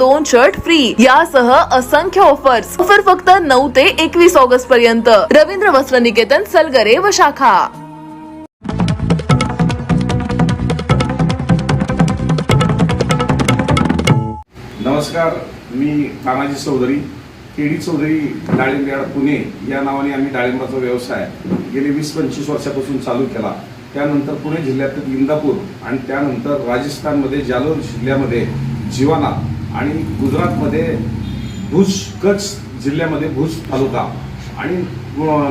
दोन shirt free यासह असंख्य ऑफर्स ऑफर फक्त नऊ ते एकवीस ऑगस्ट पर्यंत. रवींद्र वस्त्र निकेतन सलगरे व शाखा. नमस्कार मी तानाजी चौधरी. केडी चौधरी डाळिंब यार्ड पुणे. या नावाने आम्ही डाळिंबाचा व्यवसाय गेले वीस पंचवीस वर्षापासून चालू केला. त्यानंतर पुणे जिल्ह्यातील इंदापूर आणि त्यानंतर राजस्थानमध्ये जालोर जिल्ह्यामध्ये जीवाना आणि गुजरातमध्ये भुज कच्छ जिल्ह्यामध्ये भुज तालुका आणि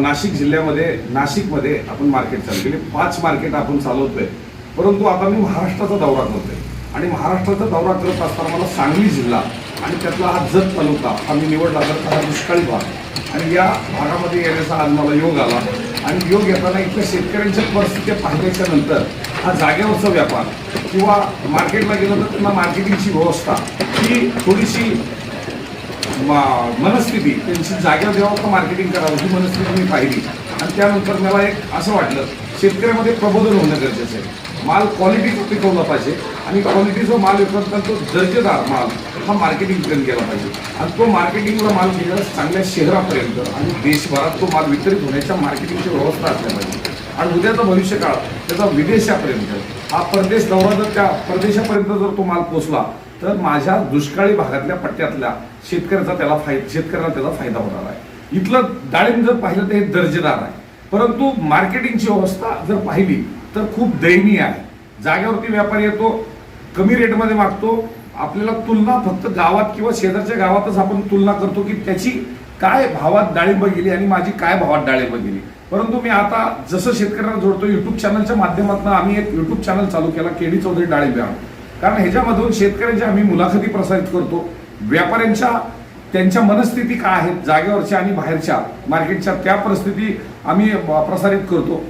नाशिक जिल्ह्यामध्ये नाशिकमध्ये आपण मार्केट चालू केले. पाच मार्केट आपण चालवतोय. परंतु आता मी महाराष्ट्राचा दौरा करतोय. आणि महाराष्ट्राचा दौरा करत असताना मला सांगली जिल्हा आणि त्यातला हा जत तालुका हा मी निवडला तर हा दुष्काळी भाग. आणि या भागामध्ये येण्याचा आज मला योग आला. आणि योग येताना इथल्या शेतकऱ्यांच्या परिस्थिती पाहिल्याच्या नंतर हा जागेवरचा व्यापार. किंवा मार्केटला गेलं तर त्यांना मार्केटिंगची व्यवस्था. ही थोडीशी मा- मनस्थिती त्यांची जागेवर जेव्हा का मार्केटिंग करावं ही मनस्थिती मी पाहिली. आणि त्यानंतर मला एक असं वाटलं शेतकऱ्यामध्ये प्रबोधन होणं गरजेचं आहे. माल क्वालिटीचा पिकवला पाहिजे आणि क्वालिटीचा माल विकत तो दर्जेदार माल हा मार्केटिंग पर्यंत गेला पाहिजे. आणि तो मार्केटिंगला माल गेला चांगल्या शहरापर्यंत आणि देशभरात तो माल वितरित होण्याच्या मार्केटिंगची व्यवस्था असल्या पाहिजे. आणि उद्याचा भविष्यकाळ त्याचा विदेशापर्यंत. हा परदेश दौरा जर त्या परदेशापर्यंत जर तो माल पोचला तर माझ्या दुष्काळी भागातल्या पट्ट्यातल्या शेतकऱ्याचा त्याला फायदा शेतकऱ्याला त्याचा फायदा होणार आहे. इथलं डाळिंब जर पाहिलं तर हे दर्जेदार आहे. परंतु मार्केटिंगची अवस्था जर पाहिली तर खूप दयनीय आहे. जागेवरती व्यापारी येतो कमी रेटमध्ये मागतो. आपल्याला तुलना फक्त गावात किंवा शेजारच्या गावातच आपण तुलना करतो की त्याची काय भावात डाळिंब गेली आणि माझी काय भावात डाळिंब गेली. परंतु मी आता जसं शेतकऱ्यांना जोडतो युट्यूब चॅनलच्या माध्यमातून आम्ही एक युट्यूब चॅनल चालू केला केडी चौधरी डाळिंब कारण ह्याच्यामधून शेतकऱ्यांच्या आम्ही मुलाखती प्रसारित करतो. व्यापाऱ्यांच्या त्यांच्या मनस्थिती काय आहेत जागेवरच्या आणि बाहेरच्या मार्केटच्या त्या परिस्थिती आम्ही प्रसारित करतो.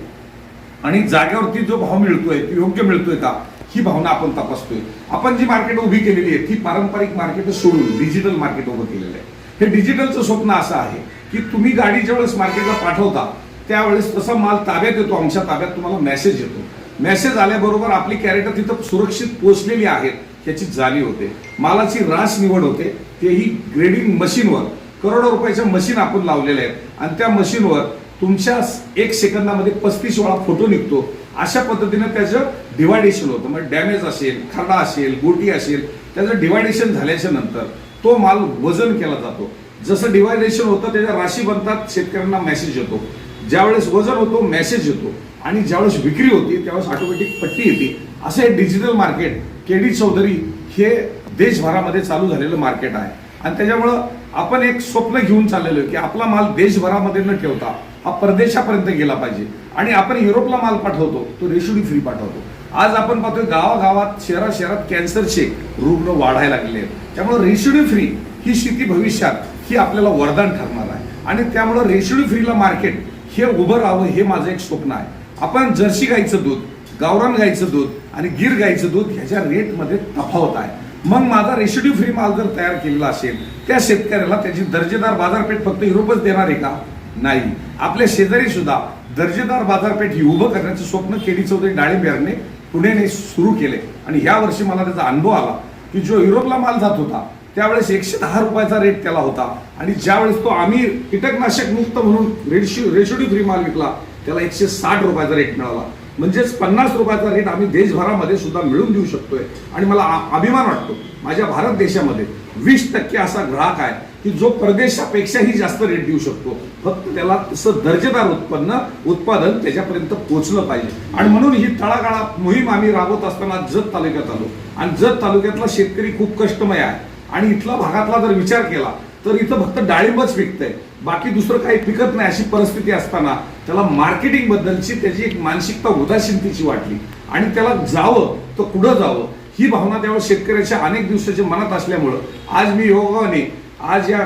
आणि जागेवरती जो भाव मिळतोय योग्य मिळतोय का ही भावना आपण तपासतोय. आपण जी मार्केट उभी केलेली आहे ती पारंपरिक मार्केट सोडून डिजिटल मार्केट उभं केलेलं आहे. हे डिजिटलचं स्वप्न असं आहे की तुम्ही गाडी ज्यावेळेस मार्केटला पाठवता त्यावेळेस तसा माल ताब्यात येतो आमच्या ताब्यात तुम्हाला मेसेज येतो. मेसेज आल्याबरोबर आपली कॅरेटर तिथं सुरक्षित पोहोचलेली आहेत याची जाणीव होते. मालाची रास निवड होते तेही ग्रेडिंग मशीनवर करोडो रुपयाच्या मशीन आपण लावलेल्या आहेत. आणि त्या मशीनवर तुमच्या एक सेकंदामध्ये पस्तीस वेळा फोटो निघतो. अशा पद्धतीनं त्याचं डिवायडेशन होतं. म्हणजे डॅमेज असेल खरडा असेल गोटी असेल त्याचं डिवायडेशन झाल्याच्यानंतर तो माल वजन केला जातो. जसं डिवायडेशन होतं त्याच्या राशी बनतात शेतकऱ्यांना मेसेज येतो. ज्यावेळेस वजन होतो मेसेज येतो आणि ज्यावेळेस विक्री होती त्यावेळेस ऑटोमॅटिक पट्टी येते. असं हे डिजिटल मार्केट केडी चौधरी हे देशभरामध्ये चालू झालेलं मार्केट आहे. आणि त्याच्यामुळं आपण एक स्वप्न घेऊन चाललेलो की आपला माल देशभरामध्ये न ठेवता हा परदेशापर्यंत गेला पाहिजे. आणि आपण युरोपला माल पाठवतो तो रेशुडी फ्री पाठवतो. आज आपण पाहतोय गावागावात शहरा शहरात कॅन्सरचे रुग्ण वाढायला लागले आहेत. त्यामुळे रेशुडी फ्री ही स्थिती भविष्यात ही आपल्याला वरदान ठरणार आहे. आणि त्यामुळं रेशुडी फ्रीला मार्केट हे उभं राहावं हे माझं एक स्वप्न आहे. आपण जर्सी गाईचं दूध गावरान गाईचं दूध आणि गीर गाईचं दूध ह्याच्या रेटमध्ये तफावत आहे. मग माझा रेसिड्यू फ्री माल जर तयार केलेला असेल त्या शेतकऱ्याला त्याची दर्जेदार बाजारपेठ फक्त युरोपच देणार आहे का? नाही. आपल्या शेजारी सुद्धा दर्जेदार बाजारपेठ ही उभं करण्याचं स्वप्न केडी चौधरी डाळिंब यार्डने पुण्याने सुरू केले. आणि या वर्षी मला त्याचा अनुभव आला की जो युरोपला माल जात होता त्यावेळेस एकशे दहा रुपयाचा रेट त्याला होता. आणि ज्यावेळेस तो आम्ही कीटकनाशक मुक्त म्हणून रेडशी रेशोडी फ्री माल विकला त्याला एकशे साठ रुपयाचा रेट मिळाला. म्हणजेच पन्नास रुपयाचा रेट आम्ही देशभरामध्ये सुद्धा मिळवून देऊ शकतोय. आणि मला अभिमान वाटतो माझ्या भारत देशामध्ये वीस टक्के असा ग्राहक आहे की जो परदेशापेक्षाही जास्त रेट देऊ शकतो. फक्त त्याला तसं दर्जेदार उत्पन्न उत्पादन त्याच्यापर्यंत पोहोचलं पाहिजे. आणि म्हणून ही तळागाळा मोहीम आम्ही राबवत असताना जत तालुक्यात आलो. आणि जत तालुक्यातला शेतकरी खूप कष्टमय आहे. आणि इथला भागातला जर विचार केला तर इथं फक्त डाळिंबच पिकतंय. बाकी दुसरं काही पिकत नाही अशी परिस्थिती असताना त्याला मार्केटिंग बद्दलची त्याची एक मानसिकता उदासीनतेची वाटली. आणि त्याला जावं तर कुठं जावं ही भावना त्यावेळेस शेतकऱ्याच्या अनेक दिवसाच्या मनात असल्यामुळं आज मी योगाने आज या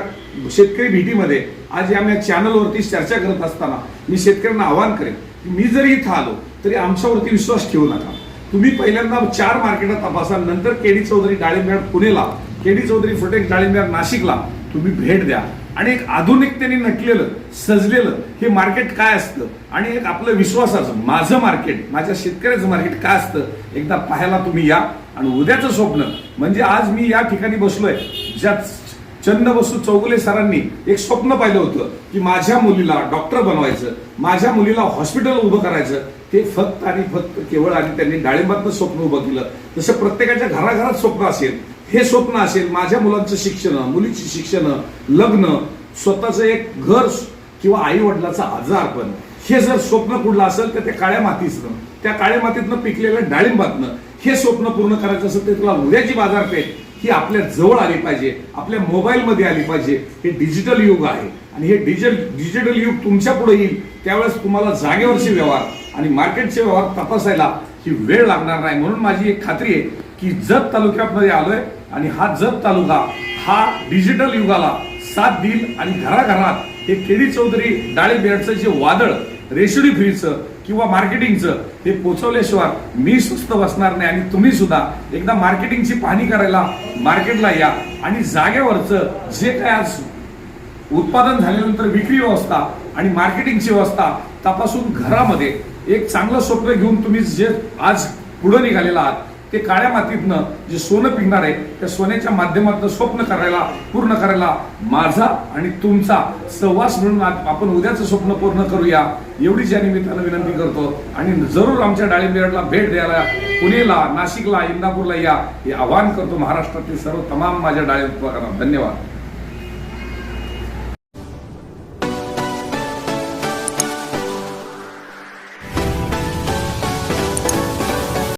शेतकरी भेटीमध्ये आज या मी चॅनलवरती चर्चा करत असताना मी शेतकऱ्यांना आवाहन करेन की मी जरी इथं आलो तरी आमच्यावरती विश्वास ठेवू नका. तुम्ही पहिल्यांदा चार मार्केटात तपासा नंतर केडी चौधरी डाळिंब्याड पुणेला केडी चौधरी फुटेक डाळिंबार नाशिकला तुम्ही भेट द्या. आणि एक आधुनिकतेने नटलेलं सजलेलं हे मार्केट काय असतं? आणि एक आपलं विश्वासाचं माझं मार्केट माझ्या शेतकऱ्याचं मार्केट काय असतं? एकदा पाहायला तुम्ही या. आणि उद्याचं स्वप्न म्हणजे आज मी या ठिकाणी बसलोय. ज्या चंदबसू चौगुले सरांनी एक स्वप्न पाहिलं होतं की माझ्या मुलीला डॉक्टर बनवायचं माझ्या मुलीला हॉस्पिटल उभं करायचं. ते फक्त आणि फक्त केवळ आणि त्यांनी डाळिंबातनं स्वप्न उभं केलं. जसं प्रत्येकाच्या घराघरात स्वप्न असेल हे स्वप्न असेल माझ्या मुलांचं शिक्षण मुलीची शिक्षण लग्न स्वतःचं एक घर किंवा आई वडिलाचं आजारपण हे जर स्वप्न कुठलं असेल तर त्या काळ्या मातीतनं त्या काळ्या मातीतनं पिकलेल्या डाळिंबातनं हे स्वप्न पूर्ण करायचं असेल तर तुला उद्याची बाजारपेठ ही आपल्या जवळ आली पाहिजे आपल्या मोबाईलमध्ये आली पाहिजे. हे डिजिटल युग आहे आणि हे डिजिटल डिजिटल युग तुमच्यापुढे येईल त्यावेळेस तुम्हाला जागेवरचे व्यवहार आणि मार्केटचे व्यवहार तपासायला ही वेळ लागणार नाही. म्हणून माझी एक खात्री आहे की जत तालुक्यामध्ये आलोय आणि हा जत तालुका हा डिजिटल युगाला साथ देईल आणि घराघरात हे केडी चौधरी डाळे बेडचं जे वादळ रेशोडी फ्रीचं किंवा मार्केटिंगचं हे पोचवल्याशिवाय मी सुस्त बसणार नाही आणि तुम्ही सुद्धा एकदा मार्केटिंगची पाहणी करायला मार्केटला या आणि जागेवरचं जे काय आज उत्पादन झाल्यानंतर विक्री व्यवस्था आणि मार्केटिंगची व्यवस्था तपासून घरामध्ये एक चांगलं स्वप्न घेऊन तुम्ही जे आज पुढे निघालेला आहात ते काळ्या मातीतनं जे सोनं पिकणार आहे त्या सोन्याच्या माध्यमातून स्वप्न करायला पूर्ण करायला माझा आणि तुमचा सहवास म्हणून आपण उद्याचं स्वप्न पूर्ण करूया एवढीच या निमित्तानं विनंती करतो. आणि जरूर आमच्या डाळिंबेडला भेट द्यायला पुणेला नाशिकला इंदापूरला या हे आवाहन करतो महाराष्ट्रातील सर्व तमाम माझ्या डाळिंब धन्यवाद.